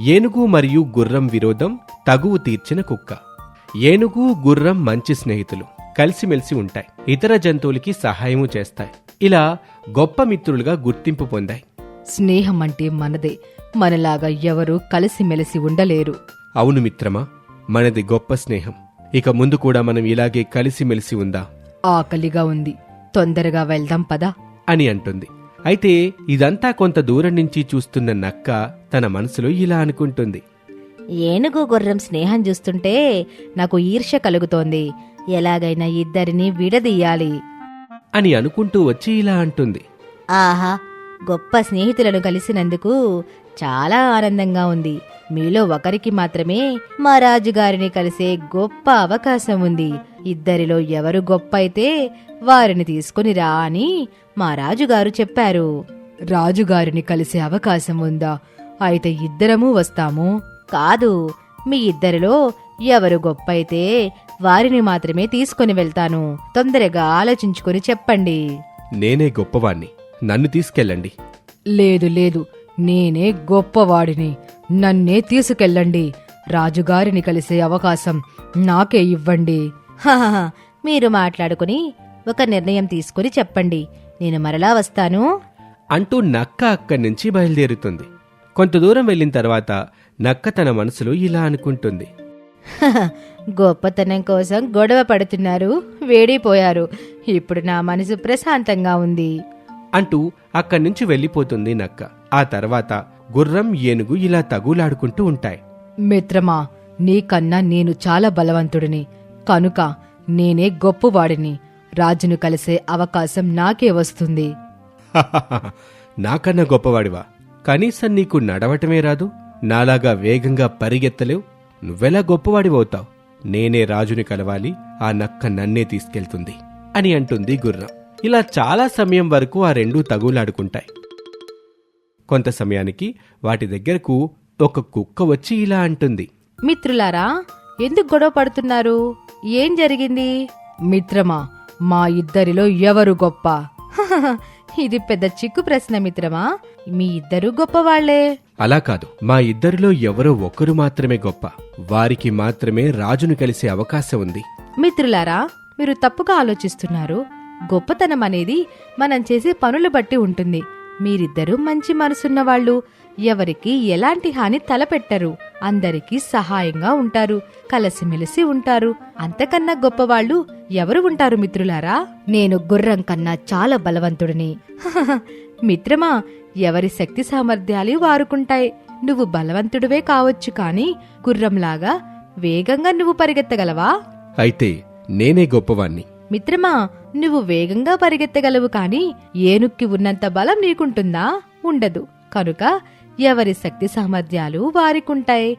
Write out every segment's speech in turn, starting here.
ఏనుగు మరియు గుర్రం విరోధం తగువు తీర్చిన కుక్క. ఏనుగు గుర్రం మంచి స్నేహితులు కలిసిమెలిసి ఉంటాయి ఇతర జంతువులకి సహాయము చేస్తాయి. ఇలా గొప్ప మిత్రులుగా గుర్తింపు పొందాయి. స్నేహం అంటే మనదే మనలాగా ఎవరూ కలిసిమెలిసి ఉండలేరు. అవును మిత్రమా మనది గొప్ప స్నేహం. ఇక ముందు కూడా మనం ఇలాగే కలిసిమెలిసి ఉందా? ఆకలిగా ఉంది తొందరగా వెళ్దాం పదా? అని అంటుంది. అయితే ఇదంతా కొంత దూరం నుంచి చూస్తున్న నక్క తన మనసులో ఇలా అనుకుంటుంది. ఏనుగు గుర్రం స్నేహం చూస్తుంటే నాకు ఈర్ష్య కలుగుతోంది. ఎలాగైనా ఇద్దరిని విడదీయాలి. అని అనుకుంటూ వచ్చి ఇలా అంటుంది. ఆహా గొప్ప స్నేహితులను కలిసినందుకు చాలా ఆనందంగా ఉంది. మీలో ఒకరికి మాత్రమే మా రాజుగారిని కలిసే గొప్ప అవకాశం ఉంది. ఇద్దరిలో ఎవరు గొప్ప అయితే వారిని తీసుకుని రా అని మా రాజుగారు చెప్పారు. రాజుగారిని కలిసే అవకాశం ఉందా? అయితే ఇద్దరము వస్తాము. కాదు మీ ఇద్దరిలో ఎవరు గొప్ప అయితే వారిని మాత్రమే తీసుకుని వెళ్తాను. తొందరగా ఆలోచించుకుని చెప్పండి. నేనే గొప్పవాణ్ణి. నన్ను తీసుకెళ్ళండి. లేదు లేదు. నేనే గొప్పవాడిని. నన్నే తీసుకెళ్ళండి. రాజుగారిని కలిసే అవకాశం నాకే ఇవ్వండి. హహహ, మీరు మాట్లాడుకుని ఒక నిర్ణయం తీసుకుని చెప్పండి. నేను మరలా వస్తాను. అంటూ నక్క అక్కడి నుంచి బయలుదేరుతుంది. కొంత దూరం వెళ్ళిన తర్వాత నక్క తన మనసులో ఇలా అనుకుంటుంది. హహ, గొప్పతనం కోసం గొడవ పడుతున్నారు. వేడిపోయారు. ఇప్పుడు నా మనసు ప్రశాంతంగా ఉంది. అంటూ అక్కడి నుంచి వెళ్ళిపోతుంది నక్క. ఆ తర్వాత గుర్రం ఏనుగు ఇలా తగులాడుకుంటూ ఉంటాయి. మిత్రమా నీకన్నా నేను చాలా బలవంతుడిని. కనుక నేనే గొప్పవాడిని. రాజును కలిసే అవకాశం నాకే వస్తుంది. నాకన్నా గొప్పవాడివా? కనీసం నీకు నడవటమే రాదు. నాలాగా వేగంగా పరిగెత్తలేవు. నువ్వెలా గొప్పవాడివవుతావు? నేనే రాజుని కలవాలి. ఆ నక్క నన్నే తీసుకెళ్తుంది అని అంటుంది గుర్రం. ఇలా చాలా సమయం వరకు ఆ రెండూ తగులాడుకుంటాయి. కొంత సమయానికి వాటి దగ్గరకు ఒక కుక్క వచ్చి ఇలా అంటుంది. మిత్రులారా ఎందుకు గొడవ పడుతున్నారు? ఏం జరిగింది? మిత్రమా మా ఇద్దరిలో ఎవరు గొప్ప? ఇది పెద్ద చిక్కు ప్రశ్న మిత్రమా. మీ ఇద్దరు గొప్పవాళ్ళే అలా కాదు మా ఇద్దరిలో ఎవరో ఒక్కరు మాత్రమే గొప్ప. వారికి మాత్రమే రాజును కలిసే అవకాశం ఉంది. మిత్రులారా మీరు తప్పుగా ఆలోచిస్తున్నారు. గొప్పతనం అనేది మనం చేసే పనులు బట్టి ఉంటుంది. మీరిద్దరూ మంచి మనసున్నవాళ్ళు. ఎవరికి ఎలాంటి హాని తలపెట్టరు. అందరికీ సహాయంగా ఉంటారు. కలిసిమెలిసి ఉంటారు. అంతకన్నా గొప్పవాళ్ళు ఎవరు ఉంటారు మిత్రులారా? నేను గుర్రం కన్నా చాలా బలవంతుడిని. మిత్రమా ఎవరి శక్తి సామర్థ్యాలు వారుకుంటాయి. నువ్వు బలవంతుడివే కావచ్చు కాని గుర్రంలాగా వేగంగా నువ్వు పరిగెత్తగలవా? అయితే నేనే గొప్పవాణ్ణి. మిత్రమా నువ్వు వేగంగా పరిగెత్తగలవు కాని ఏనుక్కి ఉన్నంత బలం నీకుంటుందా? ఉండదు. కనుక ఎవరి శక్తి సామర్థ్యాలు వారికుంటాయి.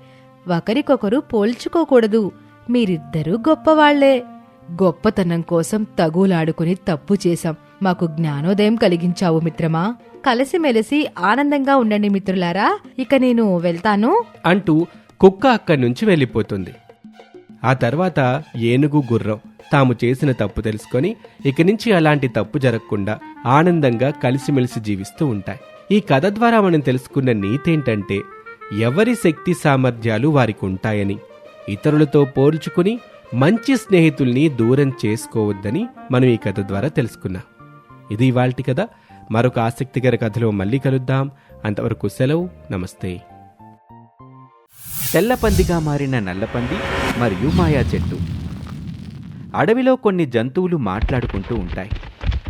ఒకరికొకరు పోల్చుకోకూడదు. మీరిద్దరూ గొప్పవాళ్ళే. గొప్పతనం కోసం తగులాడుకుని తప్పు చేశాం. మాకు జ్ఞానోదయం కలిగించావు మిత్రమా. కలిసిమెలిసి ఆనందంగా ఉండండి మిత్రులారా. ఇక నేను వెళ్తాను. అంటూ కుక్క అక్కడి నుంచి వెళ్ళిపోతుంది. ఆ తర్వాత ఏనుగు గుర్రం తాము చేసిన తప్పు తెలుసుకొని ఇక నుంచి అలాంటి తప్పు జరగకుండా ఆనందంగా కలిసిమెలిసి జీవిస్తూ ఉంటాయి. ఈ కథ ద్వారా మనం తెలుసుకున్న నీతేంటంటే ఎవరి శక్తి సామర్థ్యాలు వారికి ఉంటాయని ఇతరులతో పోల్చుకుని మంచి స్నేహితుల్ని దూరం చేసుకోవద్దని మనం ఈ కథ ద్వారా తెలుసుకున్నాం. ఇది ఇవాల్టి కథ. మరొక ఆసక్తికర కథలో మళ్ళీ కలుద్దాం. అంతవరకు సెలవు. నమస్తే. తెల్లపందిగా మారిన నల్లపంది మరియు మాయా చెట్టు. అడవిలో కొన్ని జంతువులు మాట్లాడుకుంటూ ఉంటాయి.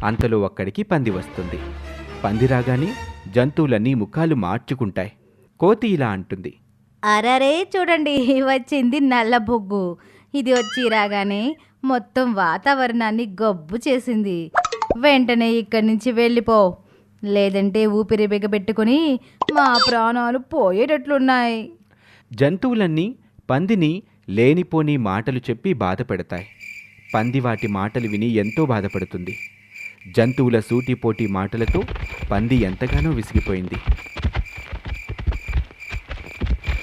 అంతలో అక్కడికి పంది వస్తుంది. పంది రాగానే జంతువులన్నీ ముఖాలు మార్చుకుంటాయి. కోతి ఇలా అంటుంది. అరరే చూడండి వచ్చింది నల్ల బొగ్గు. ఇది వచ్చి రాగానే మొత్తం వాతావరణాన్ని గబ్బు చేసింది. వెంటనే ఇక్కడి నుంచి వెళ్ళిపో. లేదంటే ఊపిరి బిగబెట్టుకుని మా ప్రాణాలు పోయేటట్లున్నాయి. జంతువులన్నీ పందిని లేనిపోని మాటలు చెప్పి బాధపెడతాయి. పంది వాటి మాటలు విని ఎంతో బాధపడుతుంది. జంతువుల సూటిపోటి మాటలతో పంది ఎంతగానో విసిగిపోయింది.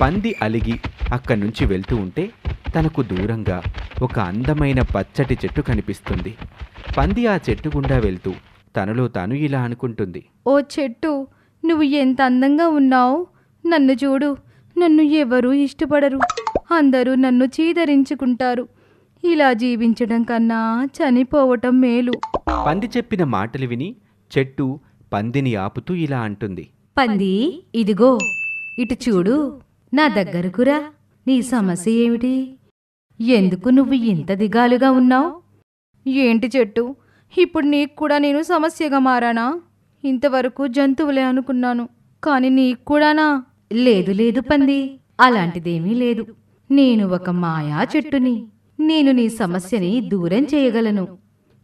పంది అలిగి అక్కడి నుంచి వెళ్తూ ఉంటే తనకు దూరంగా ఒక అందమైన పచ్చటి చెట్టు కనిపిస్తుంది. పంది ఆ చెట్టు గుండా వెళ్తూ తనలో తాను ఇలా అనుకుంటుంది. ఓ చెట్టు నువ్వు ఎంత అందంగా ఉన్నావు. నన్ను చూడు నన్ను ఎవరూ ఇష్టపడరు. అందరూ నన్ను చీదరించుకుంటారు. ఇలా జీవించడం కన్నా చనిపోవటం మేలు. పంది చెప్పిన మాటలు విని చెట్టు పందిని ఆపుతూ ఇలా అంటుంది. పంది ఇదిగో ఇటు చూడు నా దగ్గరకురా నీ సమస్య ఏమిటి? ఎందుకు నువ్వు ఇంత దిగాలుగా ఉన్నావు? ఏంటి చెట్టు? ఇప్పుడు నీకు కూడా నేను సమస్యగా మారానా? ఇంతవరకు జంతువులే అనుకున్నాను కాని నీకు కూడానా? లేదు లేదు పంది అలాంటిదేమీ లేదు. నేను ఒక మాయా చెట్టుని నేను నీ సమస్యని దూరం చేయగలను.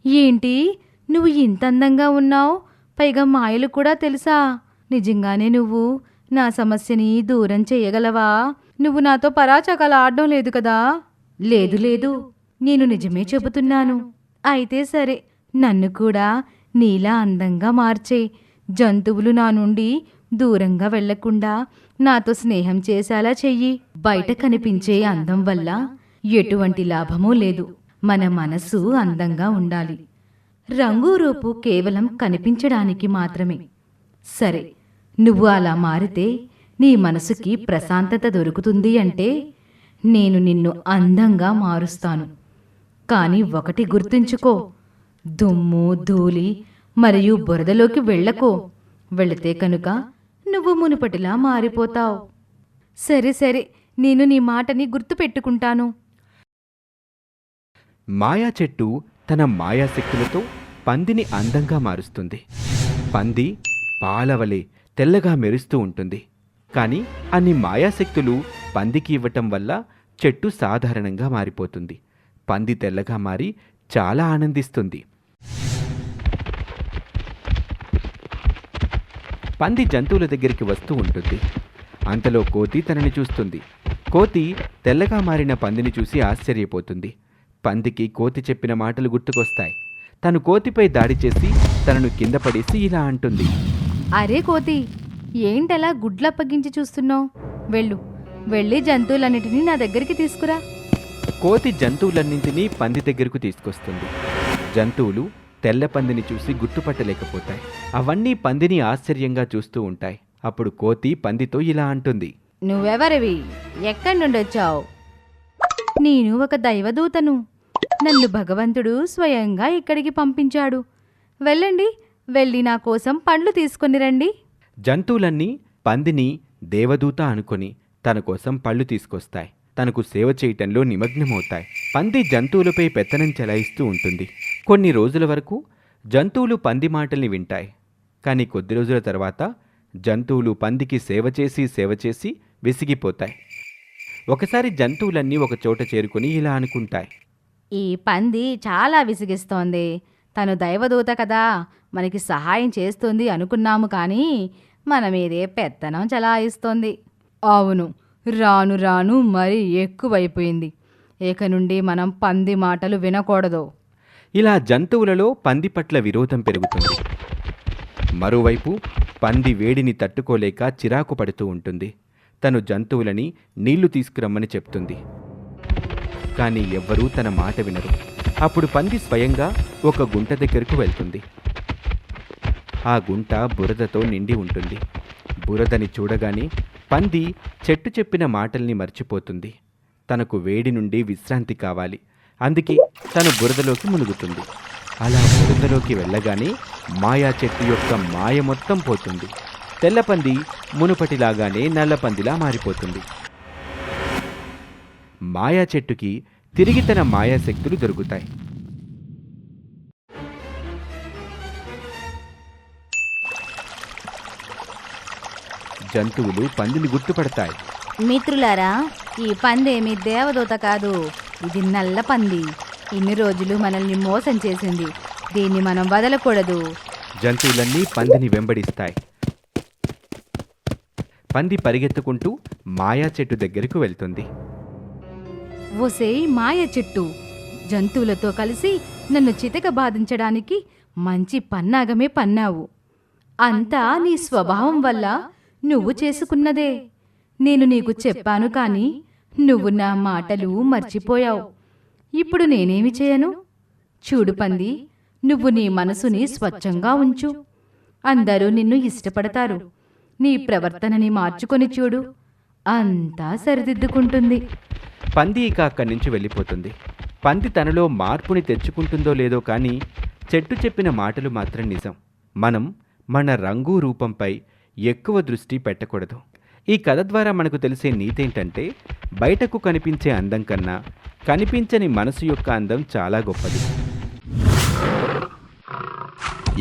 ఏంటి? నువ్వు ఇంత అందంగా ఉన్నావు? పైగా మాయలు కూడా తెలుసా? నిజంగానే నువ్వు నా సమస్యని దూరం చేయగలవా? నువ్వు నాతో పరాచకాలు ఆడడం లేదు కదా? లేదు లేదు. నేను నిజమే చెబుతున్నాను. అయితే సరే నన్ను కూడా నీలా అందంగా మార్చే జంతువులు నా నుండి దూరంగా వెళ్ళకుండా నాతో స్నేహం చేసేలా చెయ్యి. బయట కనిపించే అందం వల్ల ఎటువంటి లాభమూ లేదు. మన మనసు అందంగా ఉండాలి. రంగు రూపు కేవలం కనిపించడానికి మాత్రమే. సరే నువ్వు అలా మారితే నీ మనసుకి ప్రశాంతత దొరుకుతుంది అంటే నేను నిన్ను అందంగా మారుస్తాను. కానీ ఒకటి గుర్తుంచుకో. దుమ్ము ధూళి మరియు బురదలోకి వెళ్ళకో. వెళితే కనుక నువ్వు మునుపటిలా మారిపోతావు. సరే సరే నేను నీ మాటని గుర్తుపెట్టుకుంటాను. మాయా చెట్టు తన మాయాశక్తులతో పందిని అందంగా మారుస్తుంది. పంది పాలవలే తెల్లగా మెరుస్తూ ఉంటుంది. కానీ అన్ని మాయాశక్తులు పందికి ఇవ్వటం వల్ల చెట్టు సాధారణంగా మారిపోతుంది. పంది తెల్లగా మారి చాలా ఆనందిస్తుంది. పంది జంతువుల దగ్గరికి వస్తూ ఉంటుంది. అంతలో కోతి తనని చూస్తుంది. కోతి తెల్లగా మారిన పందిని చూసి ఆశ్చర్యపోతుంది. పందికి కోతి చెప్పిన మాటలు గుర్తుకొస్తాయి. తను కోతిపై దాడి చేసి తనను కింద పడేసి ఇలా అంటుంది. అరే కోతి ఏంటలా గుడ్లప్పగించి చూస్తున్నావు? వెళ్ళు వెళ్ళి జంతువులన్నిటినీ నా దగ్గరికి తీసుకురా. కోతి జంతువులన్నింటినీ పంది దగ్గరకు తీసుకొస్తుంది. జంతువులు తెల్ల పందిని చూసి గుర్తుపట్టలేకపోతాయి అవన్నీ పందిని ఆశ్చర్యంగా చూస్తూ ఉంటాయి. అప్పుడు కోతి పందితో ఇలా అంటుంది. నువ్వెవరివి? ఎక్కడి నుండి వచ్చావు నేను ఒక దైవదూతను. నన్ను భగవంతుడు స్వయంగా ఇక్కడికి పంపించాడు. వెళ్ళండి వెళ్ళి నా కోసం పండ్లు తీసుకొని రండి. జంతువులన్నీ పందిని దేవదూత అనుకొని తన కోసం పళ్ళు తీసుకొస్తాయి. తనకు సేవ చేయటంలో నిమగ్నమవుతాయి. పంది జంతువులపై పెత్తనం చెలాయిస్తూ ఉంటుంది. కొన్ని రోజుల వరకు జంతువులు పంది మాటల్ని వింటాయి. కానీ కొద్ది రోజుల తర్వాత జంతువులు పందికి సేవ చేసి సేవ చేసి విసిగిపోతాయి. ఒకసారి జంతువులన్నీ ఒక చోట చేరుకుని ఇలా అనుకుంటాయి. ఈ పంది చాలా విసిగిస్తోంది. తను దైవదూత కదా మనకి సహాయం చేస్తుంది అనుకున్నాము కానీ మన మీదే పెత్తనం చలాయిస్తోంది. అవును రాను రాను మరి ఎక్కువైపోయింది. ఇక నుండి మనం పంది మాటలు వినకూడదు. ఇలా జంతువులలో పంది పట్ల విరోధం పెరుగుతుంది. మరోవైపు పంది వేడిని తట్టుకోలేక చిరాకు పడుతూ ఉంటుంది. తను జంతువులని నీళ్ళు తీసుకురమ్మని చెప్తుంది. కానీ ఎవ్వరూ తన మాట వినరు. అప్పుడు పంది స్వయంగా ఒక గుంట దగ్గరకు వెళ్తుంది. ఆ గుంట బురదతో నిండి ఉంటుంది. బురదని చూడగానే పంది చెట్టు చెప్పిన మాటల్ని మర్చిపోతుంది. తనకు వేడి నుండి విశ్రాంతి కావాలి. అందుకే తను బురదలోకి మునుగుతుంది. అలా బురదలోకి వెళ్ళగానే మాయా చెట్టు యొక్క మాయ మొత్తం పోతుంది. తెల్లపంది మునుపటిలాగానే నల్లపందిలా మారిపోతుంది. మాయా చెట్టుకి తిరిగి తన మాయాశక్తులు దొరుకుతాయి. జంతువులు పందిని గుర్తుపడతాయి. మిత్రులారా ఈ పందేమి దేవదూత కాదు. ఇది నల్ల పంది. ఇన్ని రోజులు మనల్ని మోసం చేసింది. దీన్ని మనం వదలకూడదు. జంతువులన్నీ పందిని వెంబడిస్తాయి. పంది పరిగెత్తుకుంటూ మాయా చెట్టు దగ్గరకు వెళ్తుంది. ఒసేయ్ మాయ చెట్టు. జంతువులతో కలిసి నన్ను చితక బాధించడానికి మంచి పన్నాగమే పన్నావు. అంతా నీ స్వభావం వల్ల నువ్వు చేసుకున్నదే. నేను నీకు చెప్పాను కాని నువ్వు నా మాటలు మర్చిపోయావు. ఇప్పుడు నేనేమి చేయను? చూడు పంది నువ్వు నీ మనసుని స్వచ్ఛంగా ఉంచు. అందరూ నిన్ను ఇష్టపడతారు. నీ ప్రవర్తనని మార్చుకొని చూడు. అంతా సరిదిద్దుకుంటుంది. పంది ఇక అక్కడి నుంచి వెళ్ళిపోతుంది. పంది తనలో మార్పుని తెచ్చుకుంటుందో లేదో కానీ చెట్టు చెప్పిన మాటలు మాత్రం నిజం. మనం మన రంగు రూపంపై ఎక్కువ దృష్టి పెట్టకూడదు. ఈ కథ ద్వారా మనకు తెలిసే నీతి ఏంటంటే బయటకు కనిపించే అందం కన్నా కనిపించని మనసు యొక్క అందం చాలా గొప్పది.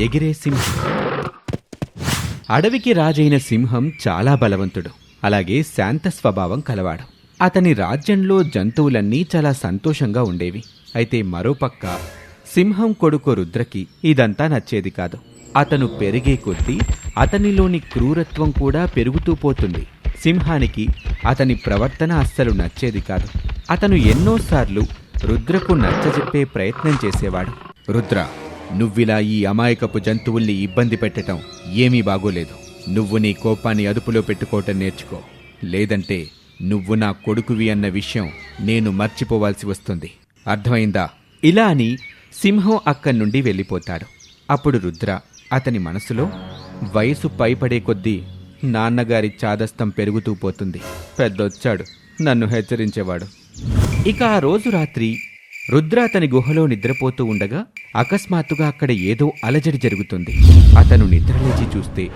ఎగిరే సింహం. అడవికి రాజైన సింహం చాలా బలవంతుడు. అలాగే శాంత స్వభావం కలవాడు. అతని రాజ్యంలో జంతువులన్నీ చాలా సంతోషంగా ఉండేవి. అయితే మరోపక్క సింహం కొడుకు రుద్రకి ఇదంతా నచ్చేది కాదు. అతను పెరిగే కొద్దీ అతనిలోని క్రూరత్వం కూడా పెరుగుతూ పోతుంది. సింహానికి అతని ప్రవర్తన అస్సలు నచ్చేది కాదు. అతను ఎన్నోసార్లు రుద్రకు నచ్చజెప్పే ప్రయత్నం చేసేవాడు. రుద్ర నువ్విలా ఈ అమాయకపు జంతువుల్ని ఇబ్బంది పెట్టటం ఏమీ బాగోలేదు. నువ్వు నీ కోపాన్ని అదుపులో పెట్టుకోవటం నేర్చుకో. లేదంటే నువ్వు నా కొడుకువి అన్న విషయం నేను మర్చిపోవాల్సి వస్తుంది. అర్థమైందా? ఇలా అని సింహం అక్కడి నుండి వెళ్ళిపోతాడు. అప్పుడు రుద్ర అతని మనసులో వయసు పైపడే కొద్దీ నాన్నగారి చాదస్తం పెరుగుతూ పోతుంది. పెద్దొచ్చాడు. నన్ను హెచ్చరించేవాడు. ఇక ఆ రోజు రాత్రి రుద్ర అతని గుహలో నిద్రపోతూ ఉండగా అకస్మాత్తుగా అక్కడ ఏదో అలజడి జరుగుతుంది. అతను నిద్రలేచి చూస్తే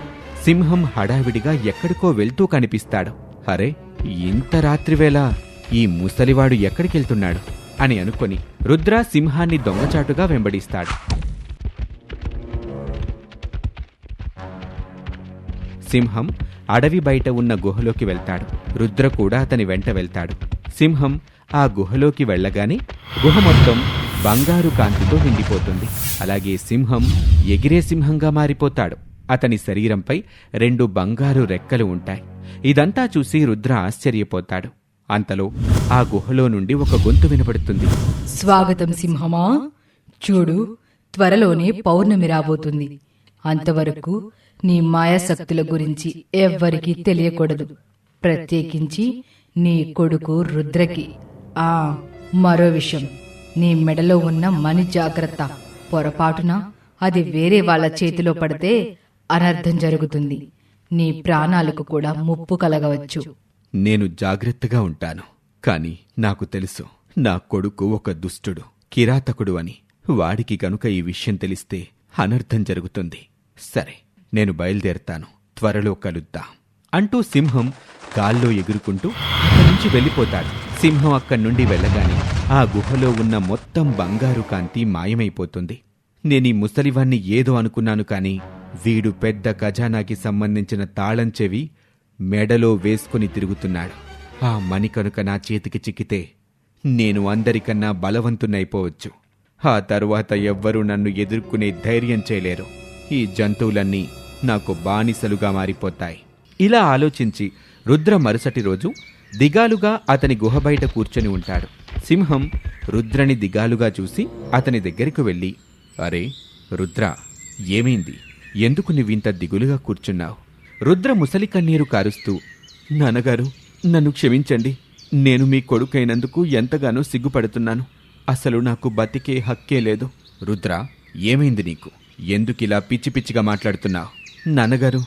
సింహం హడావిడిగా ఎక్కడికో వెళ్తూ కనిపిస్తాడు. అరే ఇంత రాత్రివేళ ఈ ముసలివాడు ఎక్కడికెళ్తున్నాడు? అని అనుకొని రుద్ర సింహాన్ని దొంగచాటుగా వెంబడిస్తాడు. సింహం అడవి బయట ఉన్న గుహలోకి వెళ్తాడు. రుద్ర కూడా అతని వెంట వెళ్తాడు. సింహం ఆ గుహలోకి వెళ్ళగానే గుహ మొత్తం బంగారు కాంతితో నిండిపోతుంది. అలాగే సింహం ఎగిరే సింహంగా మారిపోతాడు. అతని శరీరంపై రెండు బంగారు రెక్కలు ఉంటాయి. ఇదంతా చూసి రుద్ర ఆశ్చర్యపోతాడు. అంతలో ఆ గుహలో నుండి ఒక గొంతు వినపడుతుంది. స్వాగతం సింహమా? చూడు త్వరలోనే పౌర్ణమి రాబోతుంది. అంతవరకు నీ మాయాశక్తుల గురించి ఎవ్వరికీ తెలియకూడదు. ప్రత్యేకించి నీ కొడుకు రుద్రకి. ఆ మరో విషయం. నీ మెడలో ఉన్న మణి జాగ్రత్త. పొరపాటున అది వేరే వాళ్ళ చేతిలో పడితే అనర్థం జరుగుతుంది. నీ ప్రాణాలకు కూడా ముప్పు కలగవచ్చు. నేను జాగ్రత్తగా ఉంటాను. కాని నాకు తెలుసు నా కొడుకు ఒక దుష్టుడు కిరాతకుడు అని. వాడికి గనుక ఈ విషయం తెలిస్తే అనర్థం జరుగుతుంది. సరే నేను బయలుదేరతాను. త్వరలో కలుద్దాం? అంటూ సింహం గాల్లో ఎగురుకుంటూ అక్కడి నుంచి వెళ్ళిపోతాడు. సింహం అక్కడి నుండి వెళ్ళగానే ఆ గుహలో ఉన్న మొత్తం బంగారు కాంతి మాయమైపోతుంది. నేనీ ముసలివాణ్ణి ఏదో అనుకున్నాను కాని వీడు పెద్ద ఖజానాకి సంబంధించిన తాళం చెవి మెడలో వేసుకుని తిరుగుతున్నాడు. ఆ మణి కనుక నా చేతికి చిక్కితే నేను అందరికన్నా బలవంతునైపోవచ్చు ఆ తరువాత ఎవ్వరూ నన్ను ఎదుర్కొనే ధైర్యం చేయలేరు. ఈ జంతువులన్నీ నాకు బానిసలుగా మారిపోతాయి. ఇలా ఆలోచించి రుద్ర మరుసటి రోజు దిగాలుగా అతని గుహ బయట కూర్చొని ఉంటాడు. సింహం రుద్రని దిగాలుగా చూసి అతని దగ్గరికి వెళ్ళి అరే రుద్ర ఏమైంది? ఎందుకు నువ్వింత దిగులుగా కూర్చున్నావు? రుద్ర ముసలి కన్నీరు కారుస్తూ నాన్నగారు నన్ను క్షమించండి. నేను మీ కొడుకైనందుకు ఎంతగానో సిగ్గుపడుతున్నాను. అసలు నాకు బతికే హక్కే లేదు. రుద్ర ఏమైంది నీకు? ఎందుకిలా పిచ్చి పిచ్చిగా మాట్లాడుతున్నావు నాన్నగారు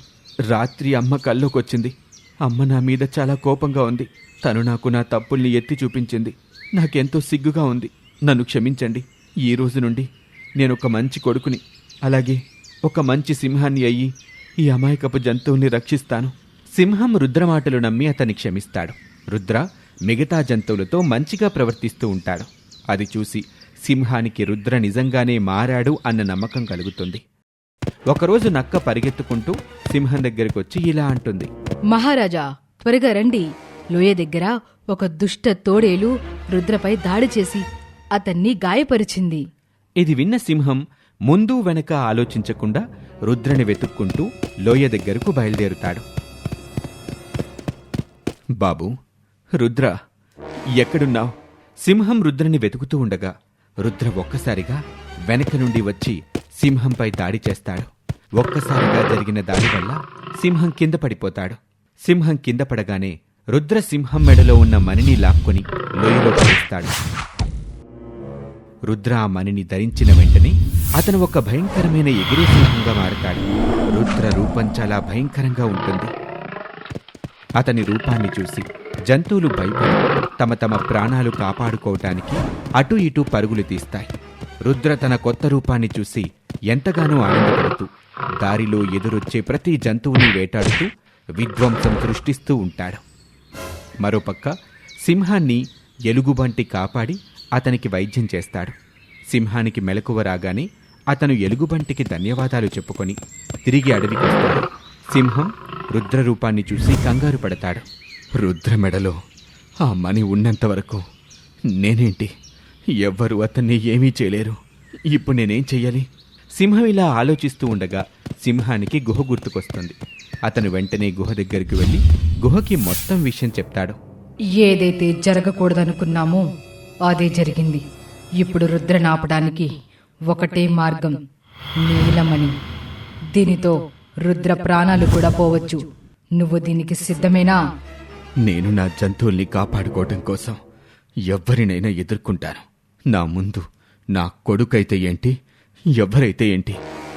రాత్రి అమ్మ కల్లోకొచ్చింది. అమ్మ నా మీద చాలా కోపంగా ఉంది. తను నాకు నా తప్పుల్ని ఎత్తి చూపించింది. నాకెంతో సిగ్గుగా ఉంది. నన్ను క్షమించండి. ఈ రోజు నుండి నేను ఒక మంచి కొడుకుని అలాగే ఒక మంచి సింహాన్ని అయ్యి ఈ అమాయకపు జంతువుని రక్షిస్తాను. సింహం రుద్రమాటలు నమ్మి అతన్ని క్షమిస్తాడు. రుద్ర మిగతా జంతువులతో మంచిగా ప్రవర్తిస్తూ ఉంటాడు. అది చూసి సింహానికి రుద్ర నిజంగానే మారాడు అన్న నమ్మకం కలుగుతుంది. ఒకరోజు నక్క పరిగెత్తుకుంటూ సింహం దగ్గరికి వచ్చి ఇలా అంటుంది. మహారాజా త్వరగా రండి. లోయ దగ్గర ఒక దుష్ట తోడేలు రుద్రపై దాడి చేసి అతన్ని గాయపరిచింది. ఇది విన్న సింహం ముందు వెనక ఆలోచించకుండా రుద్రని వెతుక్కుంటూ లోయ దగ్గరకు బయలుదేరుతాడు. బాబు రుద్ర ఎక్కడున్నావు? సింహం రుద్రని వెతుకుతూ ఉండగా రుద్ర ఒక్కసారిగా వెనక నుండి వచ్చి సింహంపై దాడి చేస్తాడు. ఒక్కసారిగా జరిగిన దాడి వల్ల సింహం కింద పడిపోతాడు. సింహం కింద పడగానే రుద్ర సింహం మెడలో ఉన్న మణిని లాక్కొని లోయలో పడిస్తాడు. రుద్ర ఆ మణిని ధరించిన వెంటనే అతను ఒక భయంకరమైన ఎగిరే సింహంగా మారతాడు. రుద్ర రూపం చాలా భయంకరంగా ఉంటుంది. అతని రూపాన్ని చూసి జంతువులు భయపడి తమ తమ ప్రాణాలు కాపాడుకోవటానికి అటు ఇటు పరుగులు తీస్తాయి. రుద్ర తన కొత్త రూపాన్ని చూసి ఎంతగానో ఆనందపడుతూ దారిలో ఎదురొచ్చే ప్రతి జంతువుని వేటాడుతూ విధ్వంసం సృష్టిస్తూ ఉంటాడు. మరోపక్క సింహాన్ని ఎలుగుబంటి కాపాడి అతనికి వైద్యం చేస్తాడు. సింహానికి మెలకువ రాగానే అతను ఎలుగుబంటికి ధన్యవాదాలు చెప్పుకొని తిరిగి అడవికి వస్తాడు సింహం రుద్ర రూపాన్ని చూసి కంగారు పడతాడు. రుద్ర మెడలో ఆ మణి ఉన్నంత వరకు నేనేంటి? ఎవ్వరు అతన్ని ఏమీ చేయలేరు. ఇప్పుడు నేనేం చెయ్యాలి? సింహం ఇలా ఆలోచిస్తూ ఉండగా సింహానికి గుహ గుర్తుకొస్తుంది. అతను వెంటనే గుహ దగ్గరికి వెళ్ళి గుహకి మొత్తం విషయం చెప్తాడు. ఏదైతే జరగకూడదనుకున్నామో అదే జరిగింది. ఇప్పుడు రుద్రని ఆపడానికి ఒకటే మార్గం నీలమణి. దీనితో రుద్ర ప్రాణాలు కూడా పోవచ్చు. నువ్వు దీనికి సిద్ధమేనా? నేను నా జంతువుల్ని కాపాడుకోవటం కోసం ఎవరినైనా ఎదుర్కొంటాను. నా ముందు నా కొడుకైతే ఏంటి? ఎవరైతే ఏంటి?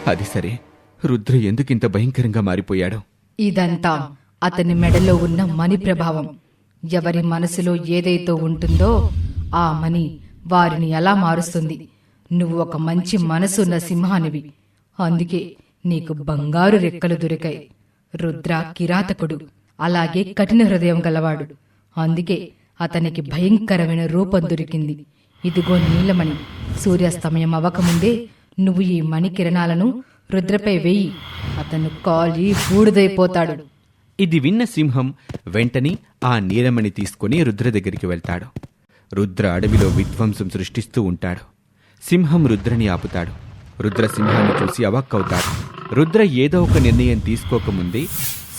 అది సరే. రుద్ర ఎందుకింత భయంకరంగా మారిపోయాడో? ఇదంతా అతని మెడలో ఉన్న మణి ప్రభావం. ఎవరి మనసులో ఏదైతే ఉంటుందో ఆ మణి వారిని ఎలా మారుస్తుంది. నువ్వు ఒక మంచి మనసున్న సింహానివి. అందుకే నీకు బంగారు రెక్కలు దొరికాయి. రుద్ర కిరాతకుడు. అలాగే కఠిన హృదయం గలవాడు. అందుకే అతనికి భయంకరమైన రూపం దొరికింది. ఇదిగో నీలమణి సూర్యాస్తమయం అవ్వకముందే నువ్వు ఈ మణి కిరణాలను రుద్రపై వేయి. అతను కాలి బూడిదైపోతాడు. ఇది విన్న సింహం వెంటనే ఆ నీలమణి తీసుకుని రుద్ర దగ్గరికి వెళ్తాడు. రుద్ర అడవిలో విధ్వంసం సృష్టిస్తూ ఉంటాడు. సింహం రుద్రని ఆపుతాడు. రుద్ర సింహాన్ని చూసి అవాక్కవుతాడు. రుద్ర ఏదో ఒక నిర్ణయం తీసుకోకముందే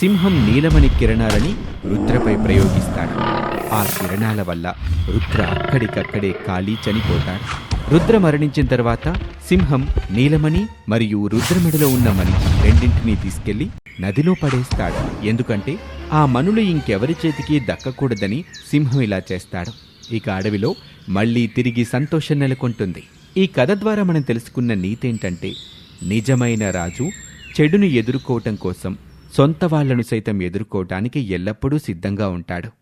సింహం నీలమణి కిరణాలని రుద్రపై ప్రయోగిస్తాడు. ఆ కిరణాల వల్ల రుద్ర అక్కడికక్కడే కాలి చనిపోతాడు. రుద్ర మరణించిన తర్వాత సింహం నీలమణి మరియు రుద్రమెడలో ఉన్న మణి రెండింటినీ తీసుకెళ్ళి నదిలో పడేస్తాడు. ఎందుకంటే ఆ మనులు ఇంకెవరి చేతికి దక్కకూడదని సింహం ఇలా చేస్తాడు. ఇక అడవిలో మళ్ళీ తిరిగి సంతోషం నెలకొంటుంది. ఈ కథ ద్వారా మనం తెలుసుకున్న నీతేంటంటే నిజమైన రాజు చెడును ఎదుర్కోవటం కోసం సొంత వాళ్ళను సైతం ఎదుర్కోవటానికి ఎల్లప్పుడూ సిద్ధంగా ఉంటాడు.